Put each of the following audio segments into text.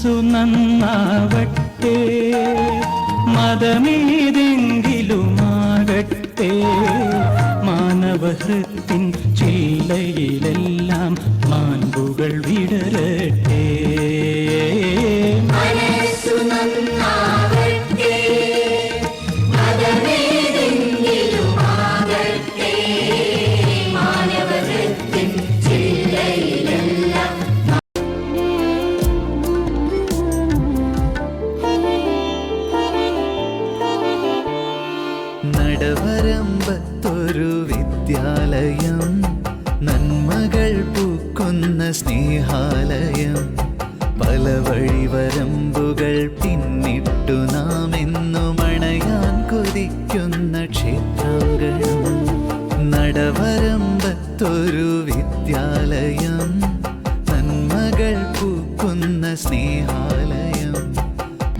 മനസ്സു നന്നാവട്ടെ. മതമേതെങ്കിലുമാകട്ടെ. മാനവഹൃത്തിൻ ചില്ലയിലെല്ലാം നടവരമ്പത്തൊരു വിദ്യാലയം. നന്മകൾ പൂക്കുന്ന സ്നേഹാലയം. പല വഴിവരമ്പുകൾ പിന്നിട്ടു നാം എന്നും അണയാൻ കൊതിക്കുന്ന ക്ഷേത്രാങ്കണം നടവരമ്പത്തൊരു വിദ്യാലയം. നന്മകൾ പൂക്കുന്ന സ്നേഹാലയം.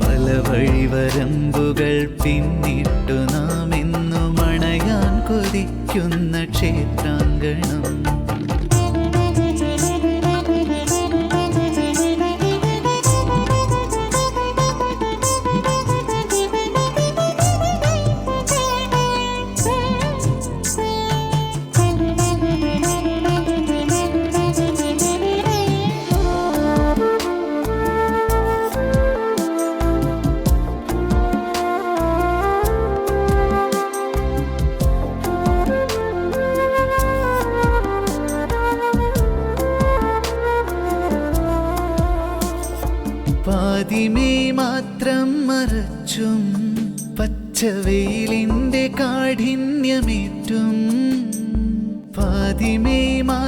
പല വഴിവരമ്പുകൾ പിന്നിട്ടു നാം എന്നും കൊതിക്കുന്ന ക്ഷേത്രാങ്കണം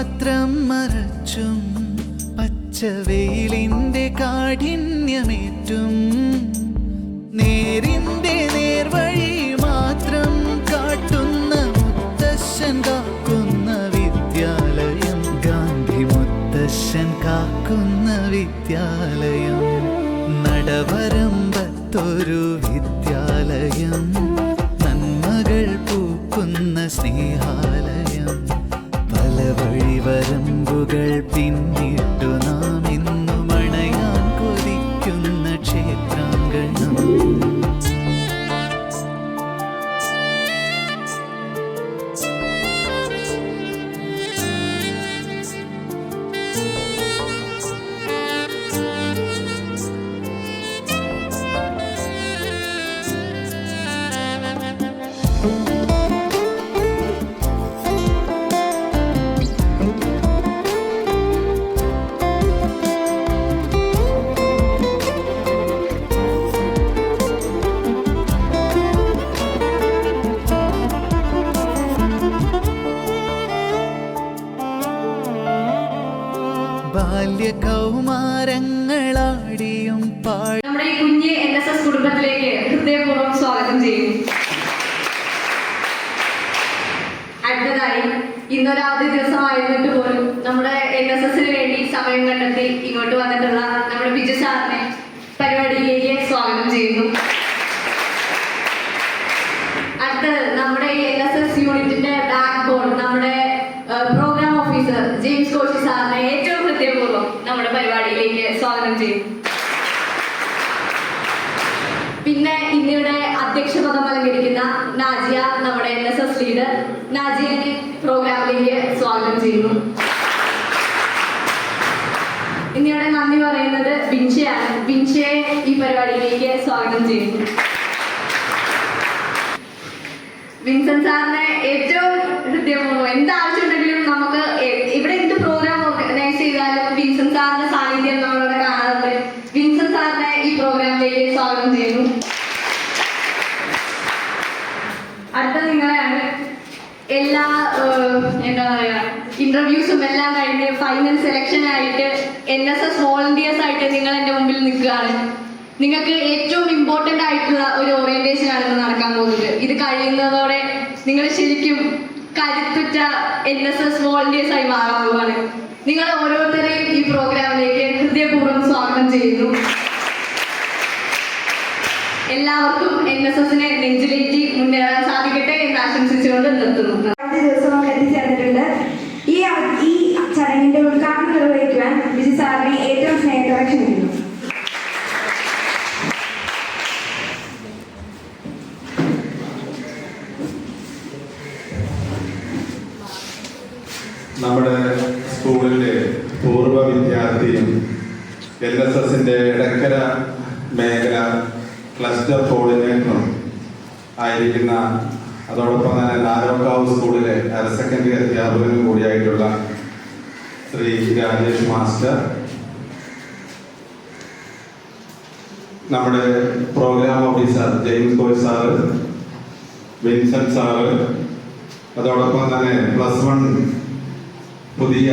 മാത്രം മറച്ചും പച്ചവെയിലിന്റെ കാഠിന്യമേറ്റും നേരിന്റെ നേർവഴി മാത്രം കാട്ടുന്ന മുത്തശ്ശൻ കാക്കുന്ന വിദ്യാലയം ഗാന്ധി മുത്തശ്ശൻ കാക്കുന്ന വിദ്യാലയം നടവരമ്പത്തൊരു കുഞ്ഞ് എൻ എസ് എസ് കുടുംബത്തിലേക്ക് ഹൃദയപൂർവം സ്വാഗതം ചെയ്യും അടുത്തതായി ഇന്നൊരു അവധി ദിവസമായിരുന്നിട്ട് പോലും നമ്മുടെ എൻ എസ് എസിന് വേണ്ടി സമയം കണ്ടെത്തി ഇങ്ങോട്ട് വന്നിട്ടുള്ള നമ്മുടെ ബിജു സാറിനെ പരിപാടിയിലേക്ക് സ്വാഗതം ചെയ്യുന്നു. അടുത്തത് നമ്മുടെ എൻ എസ് എസ് യൂണിറ്റിന്റെ ബാക്ക് ബോൺ നമ്മുടെ പ്രോഗ്രാം ഓഫീസർ ജെയിംസ് കോശി സാറിനെ ഏറ്റവും ഹൃദയപൂർവം നമ്മുടെ പരിപാടിയിലേക്ക് സ്വാഗതം ചെയ്യുന്നു. ഇന്നിവിടെ അധ്യക്ഷ പദം അലങ്കരിക്കുന്ന നാജിയ നമ്മുടെ എൻ എസ് എസ് ലീഡർ നാജിയനെ പ്രോഗ്രാമിലേക്ക് സ്വാഗതം ചെയ്യുന്നു. ഇന്നിവിടെ നന്ദി പറയുന്നത് ബിൻഷയാണ്. ബിൻഷയെ ഈ പരിപാടിയിലേക്ക് സ്വാഗതം ചെയ്യുന്നു. വിൻസെന്റ് സാറിന് ഏറ്റവും ഹൃദയപൂർവം എന്ത് ആവശ്യമുണ്ടെങ്കിലും നമുക്ക് ഇവിടെ എന്ത് പ്രോഗ്രാം ഓർഗനൈസ് ചെയ്താലും വിൻസെന്റ് സാറിന്റെ സാന്നിധ്യം നമ്മളിവിടെ കാണാറുണ്ട്. വിൻസെന്റ് സാറിനെ ഈ പ്രോഗ്രാമിലേക്ക് സ്വാഗതം ചെയ്യുന്നു. അടുത്ത നിങ്ങളെയാണ് എല്ലാ എന്താ പറയാ ഇന്റർവ്യൂസും എല്ലാം കഴിഞ്ഞ് ഫൈനൽ സെലക്ഷൻ ആയിട്ട് എൻ എസ് എസ് വോളണ്ടിയേഴ്സ് ആയിട്ട് നിങ്ങൾ എന്റെ മുമ്പിൽ നിൽക്കുകയാണ്. നിങ്ങൾക്ക് ഏറ്റവും ഇമ്പോർട്ടന്റ് ആയിട്ടുള്ള ഒരു ഓറിയന്റേഷൻ ആണ് നടക്കാൻ പോകുന്നത്. ഇത് കഴിയുന്നതോടെ നിങ്ങൾ ശരിക്കും കരുത്തുറ്റ എൻ എസ് എസ് വോളണ്ടിയേഴ്സ് ആയി മാറാൻ പോവുകയാണ്. നിങ്ങൾ ഓരോരുത്തരെയും ഈ പ്രോഗ്രാമിലേക്ക് ഹൃദയപൂർവം സ്വാഗതം ചെയ്യുന്നു. എല്ലാവർക്കും എൻ എസ് എസിനെ നെഞ്ചിലേറ്റി മുന്നേറാൻ എന്ന് ആശംസിച്ചുകൊണ്ട് നിർത്തുന്നു. ദിവസവും ഈ ഈ ഏറ്റവും സ്നേഹത്തോടെ നമ്മുടെ സ്കൂളിലെ പൂർവ വിദ്യാർത്ഥിയും എൽ എസ് എസിന്റെ ഇടക്കര മേഖല ക്ലസ്റ്റർ കോർഡിനേറ്ററും ആയിരിക്കുന്ന അതോടൊപ്പം തന്നെ നാരോക്കാവ് സ്കൂളിലെ ഹയർ സെക്കൻഡറി അധ്യാപകനും കൂടിയായിട്ടുള്ള ശ്രീ രാജേഷ് മാസ്റ്റർ. നമ്മുടെ programme officer James Koshy sir Vincent sir അതോടൊപ്പം തന്നെ പ്ലസ് വൺ പുതിയ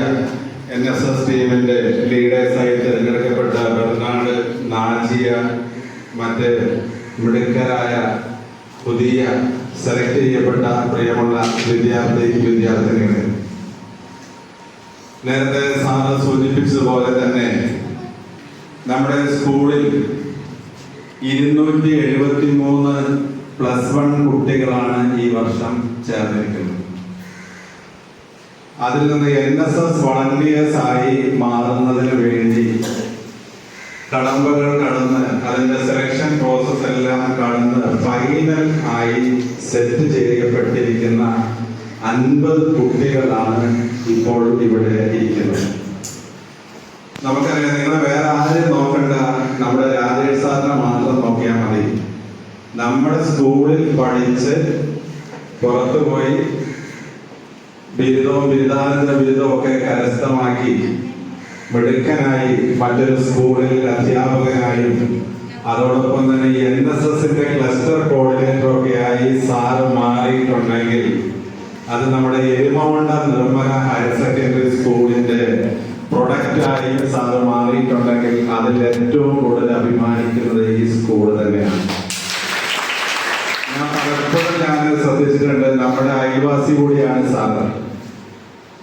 എൻ എസ് എസ് ടീമിന്റെ ലീഡേഴ്സായി തിരഞ്ഞെടുക്കപ്പെട്ട ബെർണാഡ് നാജിയ മറ്റ് മിടുക്കരായ പുതിയ സെലക്ട് ചെയ്യപ്പെട്ട പ്രിയമുള്ള വിദ്യാർത്ഥി വിദ്യാർത്ഥിനികളെ. നേരത്തെ സാറ് സൂചിപ്പിച്ചതുപോലെ തന്നെ നമ്മുടെ സ്കൂളിൽ ഇരുന്നൂറ്റി എഴുപത്തി മൂന്ന് പ്ലസ് വൺ കുട്ടികളാണ് ഈ വർഷം ചേർന്നിരിക്കുന്നത്. അതിൽ നിന്ന് എൻ എസ് എസ് വളണ്ടിയേഴ്സ് ആയി മാറുന്നതിന് വേണ്ടി കടമ്പകൾ കടന്ന് അതിന്റെ സെലക്ഷൻ പ്രോസസ് എല്ലാം കടന്ന് ഫൈനൽ ആയി സെറ്റ് ചെയ്യപ്പെട്ടിരിക്കുന്ന അൻപത് കുട്ടികളാണ് ഇപ്പോൾ ഇവിടെ ഇരിക്കുന്നത്. നമുക്കറിയാം നിങ്ങൾ വേറെ ആരെയും നോക്കണ്ട. നമ്മുടെ രാജേഷ് സാറിനെ മാത്രം നോക്കിയാൽ മതി. നമ്മുടെ സ്കൂളിൽ പഠിച്ച് പുറത്തു പോയി ബിരുദവും ബിരുദാനന്ദ ബിരുദവും ഒക്കെ കരസ്ഥമാക്കി മിടുക്കനായി മറ്റൊരു സ്കൂളിൽ അധ്യാപകനായും അതോടൊപ്പം തന്നെ എൻ എസ് എസിന്റെ ക്ലസ്റ്റർ കോർഡിനേറ്റർ ഒക്കെ ആയി സാറ് മാറിയിട്ടുണ്ടെങ്കിൽ അത് നമ്മുടെ എരുമകൊണ്ട നിർമ്മല ഹയർ സെക്കൻഡറി സ്കൂളിന്റെ പ്രൊഡക്റ്റായി സാറ് മാറിയിട്ടുണ്ടെങ്കിൽ അതിൽ ഏറ്റവും കൂടുതൽ അഭിമാനിക്കുന്നത് ഈ സ്കൂൾ തന്നെയാണ്. ഞാൻ പലപ്പോഴും ഞാൻ ശ്രദ്ധിച്ചിട്ടുണ്ട് നമ്മുടെ അയൽവാസി കൂടിയാണ് സാറ്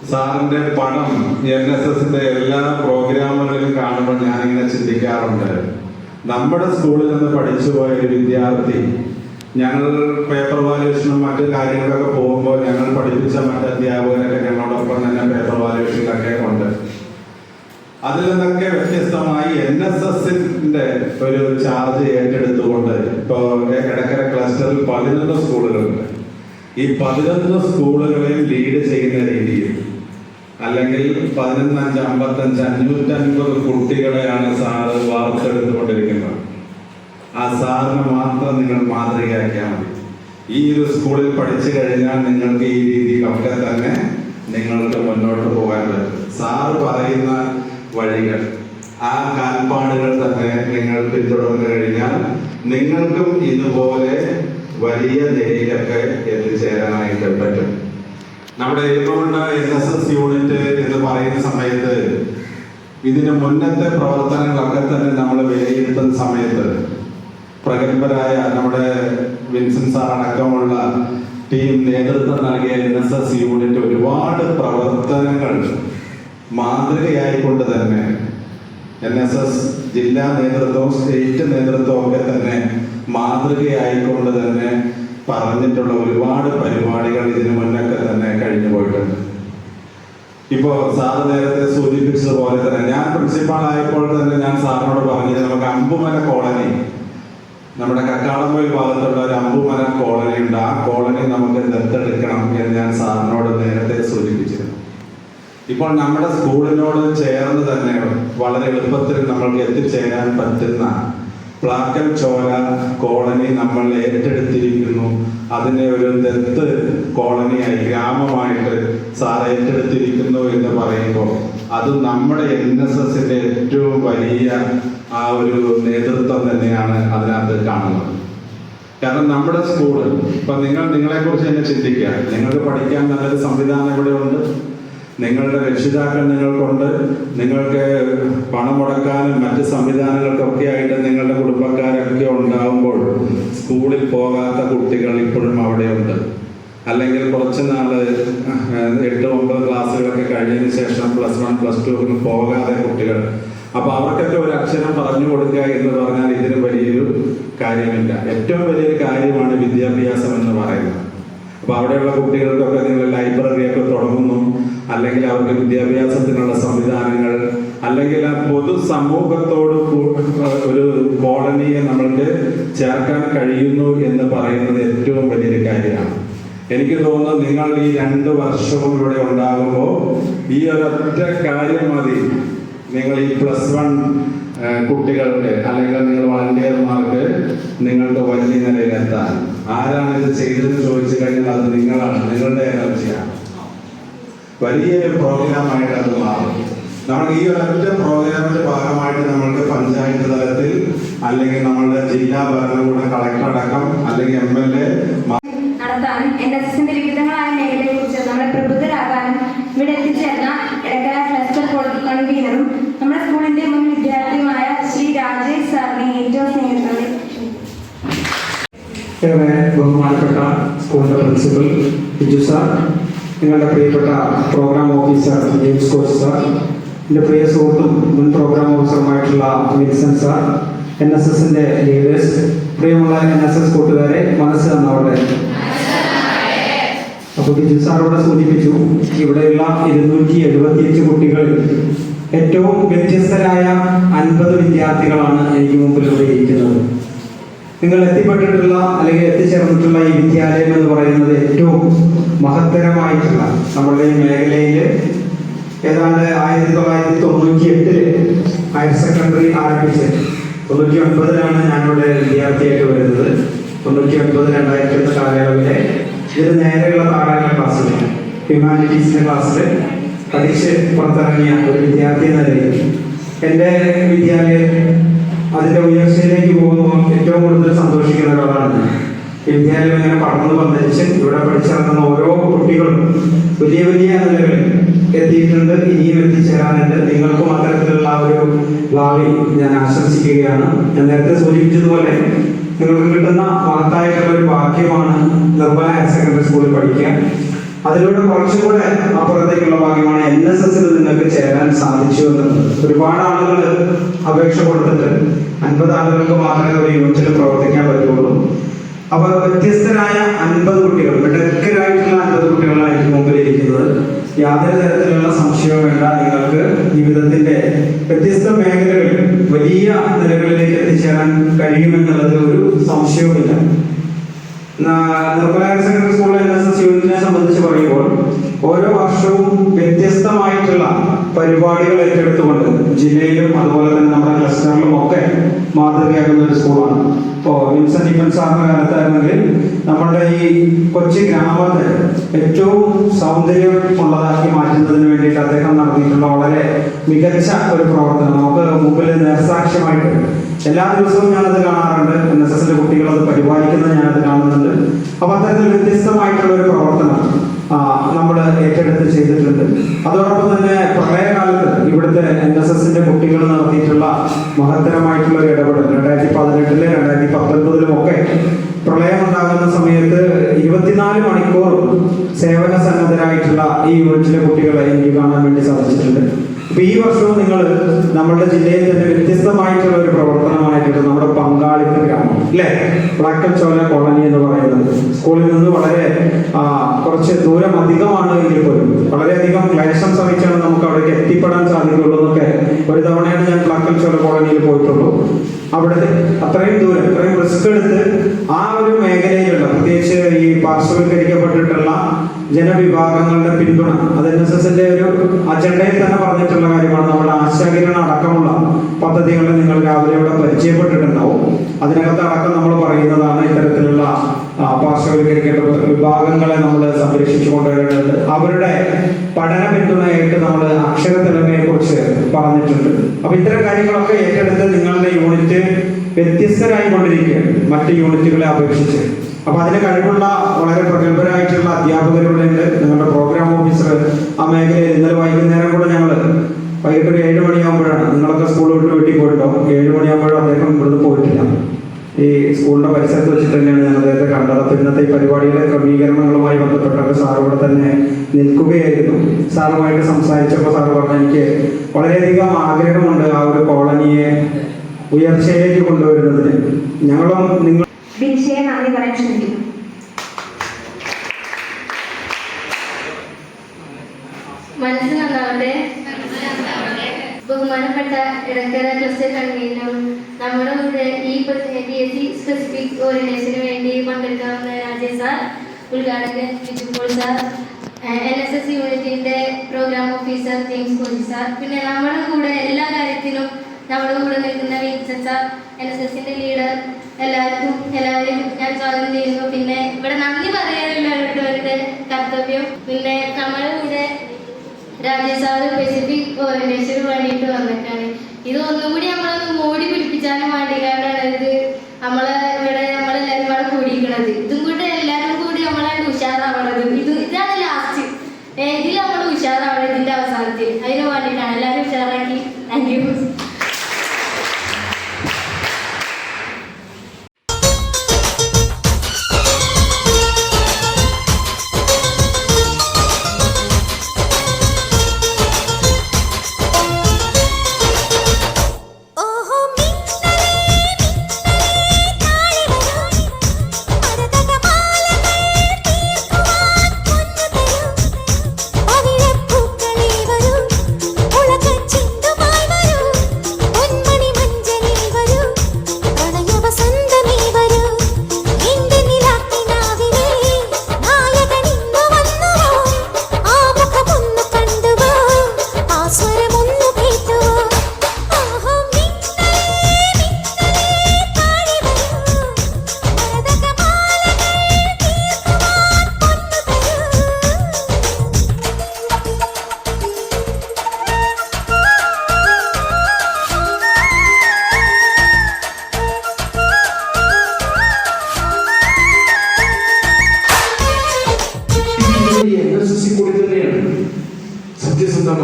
സാറിന്റെ പണം എൻ എസ് എസിന്റെ എല്ലാ പ്രോഗ്രാമുകളിലും കാണുമ്പോൾ ഇങ്ങനെ ചിന്തിക്കാറുണ്ട്. നമ്മുടെ സ്കൂളിൽ നിന്ന് പഠിച്ചു പോയ ഒരു വിദ്യാർത്ഥി ഞങ്ങൾ പേപ്പർ വാല്യൂഷനും മറ്റു കാര്യങ്ങളൊക്കെ പോകുമ്പോൾ ഞങ്ങൾ പഠിപ്പിച്ച മറ്റ് അധ്യാപകരൊക്കെ ഞങ്ങളോടൊപ്പം തന്നെ പേപ്പർ വാല്യൂഷനിലൊക്കെ ഉണ്ട്. അതിൽ നിന്നൊക്കെ വ്യത്യസ്തമായി എൻ എസ് എസിന്റെ ഒരു ചാർജ് ഏറ്റെടുത്തുകൊണ്ട് ഇപ്പോ ഇടക്കര ക്ലസ്റ്ററിൽ പതിനൊന്ന് സ്കൂളുകളുണ്ട്. ഈ പതിനൊന്ന് സ്കൂളുകളെ ലീഡ് ചെയ്യുന്ന രീതിയിൽ അല്ലെങ്കിൽ പതിനൊന്നഞ്ച് അമ്പത്തഞ്ച് അഞ്ഞൂറ്റൻപത് കുട്ടികളെയാണ് സാറ് വാർത്തെടുത്തുകൊണ്ടിരിക്കുന്നത്. ആ സാറിന് മാത്രം നിങ്ങൾ മാതൃകയാക്കിയാൽ മതി. ഈ ഒരു സ്കൂളിൽ പഠിച്ചു കഴിഞ്ഞാൽ നിങ്ങൾക്ക് ഈ രീതിയിലൊക്കെ തന്നെ നിങ്ങൾക്ക് മുന്നോട്ട് പോകാൻ പറ്റും. സാറ് പറയുന്ന വഴികൾ ആ കാൽപ്പാടുകൾ തന്നെ നിങ്ങൾ പിന്തുടർന്നു കഴിഞ്ഞാൽ നിങ്ങൾക്കും ഇതുപോലെ വലിയ നിലയിലൊക്കെ എത്തിച്ചേരാനായിട്ട് പറ്റും. നമ്മുടെ Erumamunda N S S unit എന്ന് പറയുന്ന സമയത്ത് ഇതിന് മുന്നത്തെ പ്രവർത്തനങ്ങളൊക്കെ തന്നെ നമ്മൾ വിലയിരുത്തുന്ന സമയത്ത് പ്രഗത്ഭരായ നമ്മുടെ വിൻസെന്റ് സാർ അടക്കമുള്ള ടീം നേതൃത്വം നൽകിയ എൻ എസ് എസ് യൂണിറ്റ് ഒരുപാട് പ്രവർത്തനങ്ങൾ മാതൃകയായിക്കൊണ്ട് തന്നെ എൻ എസ് എസ് ജില്ലാ നേതൃത്വവും സ്റ്റേറ്റ് നേതൃത്വവും ഒക്കെ തന്നെ മാതൃകയായിക്കൊണ്ട് തന്നെ പറഞ്ഞിട്ടുള്ള ഒരുപാട് പരിപാടികൾ ഇതിനു മുന്നൊക്കെ തന്നെ കഴിഞ്ഞു പോയിട്ടുണ്ട്. ഇപ്പോ സാറ് നേരത്തെ സൂചിപ്പിച്ചതുപോലെ തന്നെ ഞാൻ പ്രിൻസിപ്പാൾ ആയപ്പോൾ തന്നെ ഞാൻ സാറിനോട് പറഞ്ഞത് നമുക്ക് അമ്പുമല കോളനി നമ്മുടെ കക്കാടംപൊയിൽ ഭാഗത്തുള്ള ഒരു അമ്പുമല കോളനി ഉണ്ട് ആ കോളനി നമുക്ക് ദത്തെടുക്കണം എന്ന് ഞാൻ സാറിനോട് നേരത്തെ സൂചിപ്പിച്ചിരുന്നു ഇപ്പോൾ നമ്മുടെ സ്കൂളിനോട് ചേർന്ന് തന്നെ വളരെ എളുപ്പത്തിൽ നമ്മൾക്ക് എത്തിച്ചേരാൻ പറ്റുന്ന പ്ലാക്കൽ ചോല കോളനി നമ്മൾ ഏറ്റെടുത്തിരിക്കുന്നു. അതിനെ ഒരു ദത്ത് കോളനിയായി ഗ്രാമമായിട്ട് സാർ ഏറ്റെടുത്തിരിക്കുന്നു എന്ന് പറയുമ്പോൾ അത് നമ്മുടെ എൻ എസ് എസിന്റെ ഏറ്റവും വലിയ ആ ഒരു നേതൃത്വം തന്നെയാണ് അതിനകത്ത് കാണുന്നത്. കാരണം നമ്മുടെ സ്കൂൾ ഇപ്പൊ നിങ്ങൾ നിങ്ങളെ കുറിച്ച് തന്നെ ചിന്തിക്കുക. നിങ്ങൾക്ക് പഠിക്കാൻ നല്ലൊരു സംവിധാനം ഇവിടെ ഉണ്ട് നിങ്ങളുടെ രക്ഷിതാക്കൾ നിങ്ങൾക്കുണ്ട്. നിങ്ങൾക്ക് പണം മുടക്കാനും മറ്റ് സംവിധാനങ്ങൾക്കൊക്കെ ആയിട്ട് നിങ്ങളുടെ കുടുംബക്കാരൊക്കെ ഉണ്ടാവുമ്പോൾ സ്കൂളിൽ പോകാത്ത കുട്ടികൾ ഇപ്പോഴും അവിടെയുണ്ട്. അല്ലെങ്കിൽ കുറച്ച് ഏഹ്, എട്ട് ഒമ്പത് ക്ലാസ്സുകളൊക്കെ കഴിഞ്ഞതിന് ശേഷം പ്ലസ് വൺ പ്ലസ് ടു പോകാതെ കുട്ടികൾ. അപ്പൊ അവർക്കൊക്കെ ഒരു അക്ഷരം പറഞ്ഞു കൊടുക്കുക എന്ന് പറഞ്ഞാൽ ഇതിന് വലിയൊരു കാര്യമില്ല. ഏറ്റവും വലിയൊരു കാര്യമാണ് വിദ്യാഭ്യാസം എന്ന് പറയുന്നത്. അപ്പൊ അവിടെയുള്ള കുട്ടികൾക്കൊക്കെ നിങ്ങൾ ലൈബ്രറിയൊക്കെ തുടങ്ങുന്നു. അല്ലെങ്കിൽ അവർക്ക് വിദ്യാഭ്യാസത്തിനുള്ള സംവിധാനങ്ങൾ അല്ലെങ്കിൽ ആ പൊതു സമൂഹത്തോട് ഒരു കോളനിയെ നമ്മൾക്ക് ചേർക്കാൻ കഴിയുന്നു എന്ന് പറയുന്നത് ഏറ്റവും വലിയൊരു കാര്യമാണ്. എനിക്ക് തോന്നുന്നു നിങ്ങൾ ഈ രണ്ട് വർഷവും ഇവിടെ ഉണ്ടാകുമ്പോൾ ഈ ഒരൊറ്റ കാര്യം മതി. നിങ്ങൾ ഈ പ്ലസ് വൺ കുട്ടികൾക്ക് അല്ലെങ്കിൽ നിങ്ങൾ വളണ്ടിയർമാർക്ക് നിങ്ങളുടെ വലിയ നിലയിലെത്താൻ. ആരാണ് ഇത് ചെയ്തതെന്ന് ചോദിച്ചു കഴിഞ്ഞാൽ അത് നിങ്ങളാണ് നിങ്ങളുടെ എനർജിയാണ്. വലിയൊരു പ്രോഗ്രാമായിട്ട് അത് മാറും. നമ്മൾ ഈ ഒരൊറ്റ പ്രോഗ്രാമിന്റെ ഭാഗമായിട്ട് നമ്മൾക്ക് പഞ്ചായത്ത് തലത്തിൽ അല്ലെങ്കിൽ നമ്മളുടെ ജില്ലാ ഭരണകൂടം കളക്ടർ അടക്കം അല്ലെങ്കിൽ എം എൽ എ നടത്താനും എൻ എസ് എസിന്റെ വിവിധങ്ങളായ മേഖലയെ കുറിച്ച് നമ്മളെ പ്രബുദ്ധരാക്കാനും ഇവിടെ എത്തിച്ചേർന്ന ഇടക്കര ക്ലസ്റ്റർ കൺവീനറും നമ്മുടെ സ്കൂളിന്റെ മുൻ വിദ്യാർത്ഥിയുമായ ശ്രീ രാജേഷ് സാറിനെ ഏറ്റവും സ്നേഹത്തോടെ ഏറെ ബഹുമാനപ്പെട്ട സ്കൂളിന്റെ പ്രിൻസിപ്പൽ ബിജു സാർ നിങ്ങളുടെ പ്രിയപ്പെട്ട programme officer James Koshy sir എന്റെ പ്രിയ സുഹൃത്തും മുൻ പ്രോഗ്രാം ഓഫീസറുമായിട്ടുള്ള വിൽസൺ സാർ എൻ എസ് എസിന്റെ ലീഡേഴ്സ് പ്രിയമുള്ള എൻ എസ് എസ് കൂട്ടുകാരെ മനസ്സ് തന്നവരുടെ അപ്പോൾ ബിജു സാറോടെ സൂചിപ്പിച്ചു ഇവിടെയുള്ള ഇരുന്നൂറ്റി എഴുപത്തിയഞ്ച് കുട്ടികളിൽ ഏറ്റവും വ്യത്യസ്തരായ അൻപത് വിദ്യാർത്ഥികളാണ് എനിക്ക് മുമ്പിൽ ഇവിടെ ഇരിക്കുന്നത്. നിങ്ങൾ എത്തിപ്പെട്ടിട്ടുള്ള അല്ലെങ്കിൽ എത്തിച്ചേർന്നിട്ടുള്ള ഈ വിദ്യാലയം എന്ന് പറയുന്നത് ഏറ്റവും മഹത്തരമായിട്ടുള്ള നമ്മളുടെ ഈ മേഖലയിൽ ഏതാണ്ട് ആയിരത്തി തൊള്ളായിരത്തി തൊണ്ണൂറ്റി എട്ടിൽ ഹയർ സെക്കൻഡറി ആരംഭിച്ച് തൊണ്ണൂറ്റി ഒൻപതിലാണ് ഞാനിവിടെ വിദ്യാർത്ഥിയായിട്ട് വരുന്നത്. തൊണ്ണൂറ്റി ഒൻപത് രണ്ടായിരത്തി എട്ട് കാലയളവിലെ ഇതിന് നേരെയുള്ള താഴെയുള്ള ക്ലാസ്സിൽ ഹ്യൂമാനിറ്റീസിന്റെ ക്ലാസ്സിൽ പഠിച്ച് പുറത്തിറങ്ങിയ ഒരു വിദ്യാർത്ഥി എന്ന നിലയിൽ എന്റെ വിദ്യാലയം അതിന്റെ ഉയർച്ചയിലേക്ക് പോകുമ്പോൾ ഏറ്റവും കൂടുതൽ സന്തോഷിക്കുന്ന ഒരാളാണ് വിദ്യാലയം ഇങ്ങനെ പടർന്നു പന്തലിച്ച് ഇവിടെ പഠിച്ചിറങ്ങുന്ന ഓരോ കുട്ടികളും വലിയ വലിയ നിലകളിൽ എത്തിയിട്ടുണ്ട്. ഇനിയും എത്തിച്ചേരാനുണ്ട്. നിങ്ങൾക്കും അത്തരത്തിലുള്ള ആ ഒരു ഭാവി ഞാൻ ആശംസിക്കുകയാണ്. ഞാൻ നേരത്തെ സൂചിപ്പിച്ചതുപോലെ നിങ്ങൾക്ക് കിട്ടുന്ന മഹത്തായിട്ടുള്ള ഒരു ഭാഗ്യമാണ് നിർഭയ ഹയർ സെക്കൻഡറി സ്കൂളിൽ പഠിക്കുക അതിലൂടെ കുറച്ചുകൂടെ അപ്പുറത്തേക്കുള്ള ഭാഗ്യമാണ് എൻ എസ് എസിൽ നിങ്ങൾക്ക് ചേരാൻ സാധിച്ചു എന്ന് ഒരുപാട് ആളുകൾ അപേക്ഷ കൊടുത്തിട്ട് അൻപത് ആളുകൾക്ക് മാത്രമേ ഒരു യൂണിറ്റിൽ പ്രവർത്തിക്കാൻ പറ്റുള്ളൂ. അപ്പൊ വ്യത്യസ്തരായ അൻപത് കുട്ടികൾ മിടക്കരായിട്ടുള്ള അൻപത് കുട്ടികളായിരിക്കും മുമ്പിൽ ഇരിക്കുന്നത് യാതൊരു തരത്തിലുള്ള സംശയവും വേണ്ട നിങ്ങൾക്ക് ജീവിതത്തിന്റെ വ്യത്യസ്ത മേഖലകളിൽ വലിയ നിലകളിലേക്ക് എത്തിച്ചേരാൻ കഴിയുമെന്നുള്ളത് ഒരു സംശയവുമില്ല. Nirmala secondary school N S S യൂണിറ്റിനെ സംബന്ധിച്ച് പറയുമ്പോൾ ഓരോ വർഷവും വ്യത്യസ്തമായിട്ടുള്ള പരിപാടികൾ ഏറ്റെടുത്തുകൊണ്ട് ജില്ലയിലും അതുപോലെ തന്നെ നമ്മുടെ ക്ലസ്റ്ററിലും ഒക്കെ മാതൃകയാകുന്ന ഒരു സ്കൂളാണ്. ഇപ്പോൾ വിൻസെന്റ് ഇപ്പൻ സാറിന്റെ കാലത്തായിരുന്നെങ്കിൽ നമ്മുടെ ഈ കൊച്ചി ഗ്രാമത്തെ ഏറ്റവും സൗന്ദര്യമുള്ളതാക്കി മാറ്റുന്നതിന് വേണ്ടിയിട്ട് അദ്ദേഹം നടത്തിയിട്ടുള്ള വളരെ മികച്ച ഒരു പ്രവർത്തനം. നമുക്ക് മുമ്പിൽ നേർസാക്ഷ്യമായിട്ട് എല്ലാ ദിവസവും ഞാനത് കാണാറുണ്ട്. എൻ എസ് എസിലെ കുട്ടികൾ അത് പരിപാലിക്കുന്നത് ഞാനത് കാണുന്നുണ്ട്. അപ്പൊ അത്തരത്തിൽ വ്യത്യസ്തമായിട്ടുള്ള ഒരു പ്രവർത്തനം നമ്മൾ ഏറ്റെടുത്ത് ചെയ്തിട്ടുണ്ട്. അതോടൊപ്പം തന്നെ പ്രളയകാലത്ത് ഇവിടുത്തെ എൻ എസ് എസിന്റെ കുട്ടികൾ നടത്തിയിട്ടുള്ള മഹത്തരമായിട്ടുള്ള ഒരു ഇടപെടൽ രണ്ടായിരത്തി പതിനെട്ടിൽ രണ്ടായിരത്തി പത്തൊൻപതിലും ഒക്കെ പ്രളയം ഉണ്ടാകുന്ന സമയത്ത് ഇരുപത്തിനാല് മണിക്കൂർ സേവന സന്നദ്ധരായിട്ടുള്ള ഈ യൂണിറ്റിലെ കുട്ടികളെ എനിക്ക് കാണാൻ വേണ്ടി സാധിച്ചിട്ടുണ്ട്. അപ്പൊ ഈ വർഷവും നിങ്ങൾ നമ്മുടെ ജില്ലയിൽ തന്നെ വ്യത്യസ്തമായിട്ടുള്ള ഒരു പ്രവർത്തനമായിട്ട് നമ്മുടെ പങ്കാളിത്ത ഗ്രാമം അല്ലെ? ബ്ലാക്കൽ ചോല കോളനി എന്ന് പറയുന്നത്. സ്കൂളിൽ നിന്ന് വളരെ കുറച്ച് ദൂരം അധികമാണ് എങ്കിൽ പോലും വളരെയധികം ക്ലേശം സഹിച്ചാണ് നമുക്ക് അവിടേക്ക് എത്തിപ്പെടാൻ സാധിക്കുള്ളൂ എന്നൊക്കെ ഒരു തവണയാണ് ഞാൻ ബ്ലാക്കൽ ചോല കോളനിയിൽ പോയിട്ടുള്ളൂ. അവിടെ അത്രയും ദൂരം അത്രയും റിസ്ക് എടുത്ത് ആ ഒരു മേഖലയിലുള്ള പ്രത്യേകിച്ച് ഈ പാർശ്വവൽക്കരിക്കപ്പെട്ടിട്ടുള്ള ജനവിഭാഗങ്ങളുടെ പിന്തുണ. അത് എൻ എസ് എസിന്റെ ഒരു അജണ്ടയിൽ തന്നെ പറഞ്ഞിട്ടുള്ള കാര്യമാണ്. നമ്മുടെ ആശാകിരണം അടക്കമുള്ള പദ്ധതികൾ നിങ്ങൾ രാവിലെ ഇവിടെ പരിചയപ്പെട്ടിട്ടുണ്ടാവും. അതിനകത്ത് അടക്കം നമ്മൾ പറയുന്നതാണ് ഇത്തരത്തിലുള്ള പാർശ്വവൽക്കരിക്കേണ്ട വിഭാഗങ്ങളെ നമ്മൾ സംരക്ഷിച്ചു കൊണ്ടുവരേണ്ടത്. അവരുടെ പഠന പിന്തുണയായിട്ട് നമ്മൾ അക്ഷരത്തിലമയെ കുറിച്ച് പറഞ്ഞിട്ടുണ്ട്. അപ്പൊ ഇത്തരം കാര്യങ്ങളൊക്കെ ഏറ്റെടുത്ത് നിങ്ങളുടെ യൂണിറ്റ് വ്യത്യസ്തരായി കൊണ്ടിരിക്കുകയാണ് മറ്റ് യൂണിറ്റുകളെ അപേക്ഷിച്ച്. അപ്പൊ അതിന് കഴിവുള്ള വളരെ പ്രഗത്ഭരായിട്ടുള്ള അധ്യാപകരുടെ ഉണ്ട് നിങ്ങളുടെ പ്രോഗ്രാം ഓഫീസർ ആ മേഖലയിൽ ഇന്നലെ വൈകുന്നേരം കൂടെ ഞങ്ങൾ വൈകിട്ട് ഒരു ഏഴ് മണിയാകുമ്പോഴാണ് നിങ്ങളൊക്കെ സ്കൂൾ വിട്ട് വീട്ടിൽ പോയിട്ടുണ്ടോ ഏഴ് മണിയാകുമ്പോഴും അദ്ദേഹം ഇവിടുന്ന് പോയിട്ടില്ല. ഈ സ്കൂളിന്റെ പരിസരത്ത് വെച്ചിട്ട് തന്നെയാണ് ഞാൻ അദ്ദേഹത്തെ കണ്ടത്. അപ്പൊ ഇന്നത്തെ ഈ പരിപാടിയിലെ ക്രമീകരണങ്ങളുമായി ബന്ധപ്പെട്ടൊക്കെ സാർ തന്നെ നിൽക്കുകയായിരുന്നു. സാറുമായിട്ട് സംസാരിച്ചപ്പോൾ സാറ് പറഞ്ഞു എനിക്ക് വളരെയധികം ആഗ്രഹമുണ്ട് ആ ഒരു കോളനിയെ ഉയർച്ചയിലേക്ക് കൊണ്ടുവരുന്നതിന്. ഞങ്ങളും നിങ്ങൾ ബിൻഷയെ നന്ദി പറയാൻ ക്ഷണിക്കുന്നു മനസ്സ് നന്നാവട്ടെ ബഹുമാനപ്പെട്ട ഇടത്തര ക്ലസ്റ്റർ കൺവീനറും നമ്മുടെ ഇവിടെ ഈ പി എസ് സി സ്പെസിഫിക് ഓറിയന്റേഷന് വേണ്ടി പങ്കെടുക്കാവുന്ന Rajesh sir ഉദ്ഘാടകൻ Biju Paul sir N S S യൂണിറ്റിന്റെ programme officer James Koshy sir പിന്നെ നമ്മുടെ കൂടെ എല്ലാ കാര്യത്തിലും നമ്മുടെ കൂടെ നിൽക്കുന്ന വീച്ചച്ച എൻ ലീഡർ എല്ലാവർക്കും എല്ലാവരും ഞാൻ സ്വാഗതം ചെയ്യുന്നു. പിന്നെ ഇവിടെ നന്ദി പറയാനുള്ളവരുടെ കർത്തവ്യം. പിന്നെ നമ്മുടെ കൂടെ രാജേഷ് സാറ് പെസിഫിക് ഓറിയന്റേഷന് വേണ്ടിയിട്ട് വന്നിട്ടാണ്. ഇത് ഒന്നുകൂടി നമ്മളൊന്ന് മോടി പിടിപ്പിച്ചാലും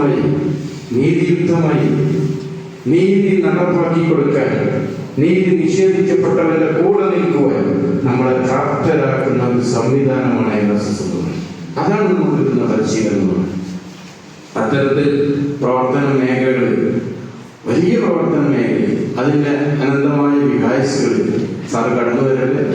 ശക്തമായി നീതിയുക്തമായി നീതി നടപ്പാക്കി കൊടുക്കാൻ നീതി നിഷേധിക്കപ്പെട്ടവന്റെ കൂടെ നിൽക്കുവാൻ നമ്മളെ പ്രാപ്തരാക്കുന്ന ഒരു സംവിധാനമാണ് എൻ എസ് എസ് അതാണ് നമ്മൾ കിട്ടുന്ന പരിശീലനം അത്തരത്തിൽ പ്രവർത്തന മേഖലകളിൽ വലിയ പ്രവർത്തന മേഖലയിൽ അതിന്റെ അനന്തമായ വിഹായസുകളിൽ സാർ കടന്നു വരല്ലേ